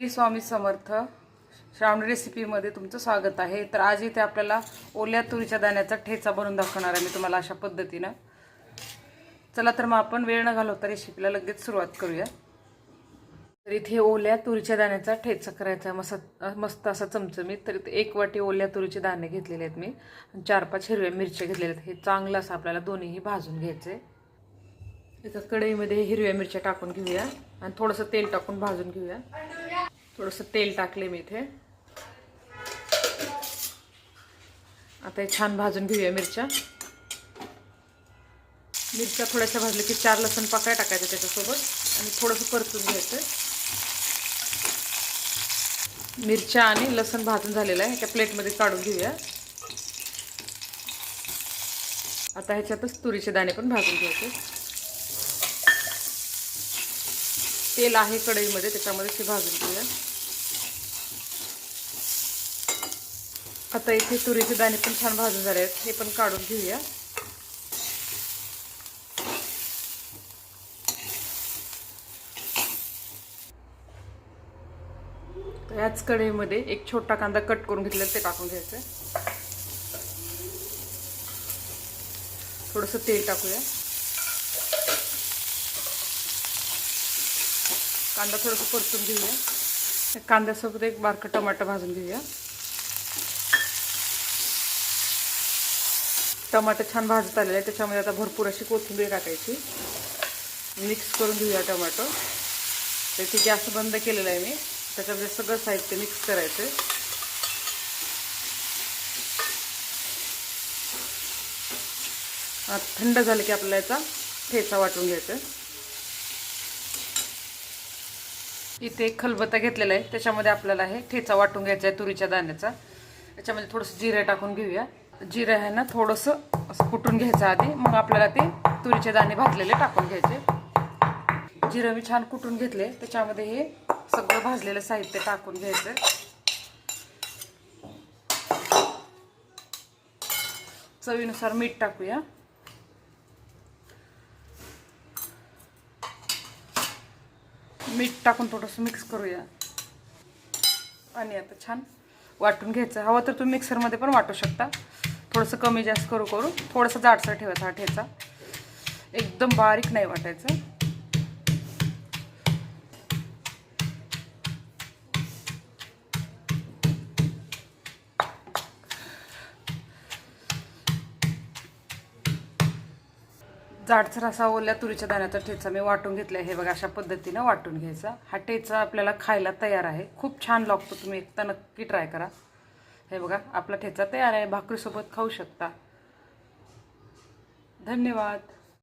श्री स्वामी समर्थ श्रावणी रेसिपीमध्ये तुमचं स्वागत आहे. तर आज इथे आपल्याला ओल्या तुरीच्या दाण्याचा ठेचा बनवून दाखवणार आहे मी तुम्हाला अशा पद्धतीनं. चला तर मग आपण वेळ न घालवता रेसिपीला लगेच सुरुवात करूया. तर इथे ओल्या तुरीच्या दाण्याचा ठेचा करायचा मस्त मस्त असा चमचमीत तर इथे एक वाटी ओल्या तुरीचे दाणे घेतलेले आहेत मी. आणि चार पाच हिरव्या मिरच्या घेतलेल्या आहेत. हे चांगलं असं आपल्याला दोन्हीही भाजून घ्यायचे एका कढईमध्ये हिरव्या मिरच्या टाकून घेऊया. आणि थोडंसं तेल टाकून भाजून घेऊया. थोडंसं तेल टाकले मी इथे. आता हे छान भाजून घेऊया मिरच्या. मिरच्या थोड्याशा भाजल्या की चार लसण पाकळ्या टाकायच्या त्याच्यासोबत आणि थोडंसं परतून घ्यायचं मिरच्या आणि लसण भाजून झालेलं आहे. त्या प्लेटमध्ये काढून घेऊया. आता ह्याच्यातच तुरीचे दाणे पण भाजून घ्यायचे. तेल आहे कढईमध्ये त्याच्यामध्ये ते भाजून घेऊया. आता इथे तुरीचे दाणे पण छान भाजून झाले आहेत. हे पण काढून घेऊया. याच कढईमध्ये एक छोटा कांदा कट करून घेतलेला ते टाकून घ्यायचं थोडंसं तेल टाकूया. कांदा थोडंसं परतून घेऊया. कांद्यासोबत एक बारकं टमाटर भाजून घेऊया. टमाटर छान भाजत आलेलं आहे त्याच्यामध्ये आता भरपूर अशी कोथिंबीर टाकायची. मिक्स करून घेऊया टमाटो. तर ते गॅस बंद केलेलं आहे मी. त्याच्यामध्ये सगळं साहित्य मिक्स करायचं थंड झालं की आपल्याला याचा ठेचा वाटून घ्यायचा इथे एक खलबत्ता घेतलेला आहे. त्याच्यामध्ये आपल्याला हे ठेचा वाटून घ्यायचा आहे तुरीच्या दाण्याचा. त्याच्यामध्ये थोडंसं जिरं टाकून घेऊया. जिरं आहे ना थोडंसं असं कुटून घ्यायचं आधी. मग आपल्याला ते तुरीचे दाणे भाजलेले टाकून घ्यायचे. जिरं मी छान कुटून घेतले. त्याच्यामध्ये हे सगळं भाजलेलं साहित्य टाकून घ्यायचं. चवीनुसार मीठ टाकूया. मीठ टाकून थोडंसं मिक्स करूया. आणि आता छान वाटून घ्यायचं. हवं तर तुम्ही मिक्सरमध्ये पण वाटू शकता. थोडंसं कमी जास्त करू करू. थोडंसं जाडसर ठेवायचा हा ठेचा. एकदम बारीक नाही वाटायचं. जाडसर असा ओल्या तुरीच्या दाण्याचा ठेचा मी वाटून घेतला हे बघा अशा पद्धतीनं वाटून घ्यायचा. हा ठेचा आपल्याला खायला तयार आहे. खूप छान लागतो तुम्ही एकदा नक्की ट्राय करा. हे बघा आपला ठेचा तयार आहे. भाकरीसोबत खाऊ शकता. धन्यवाद.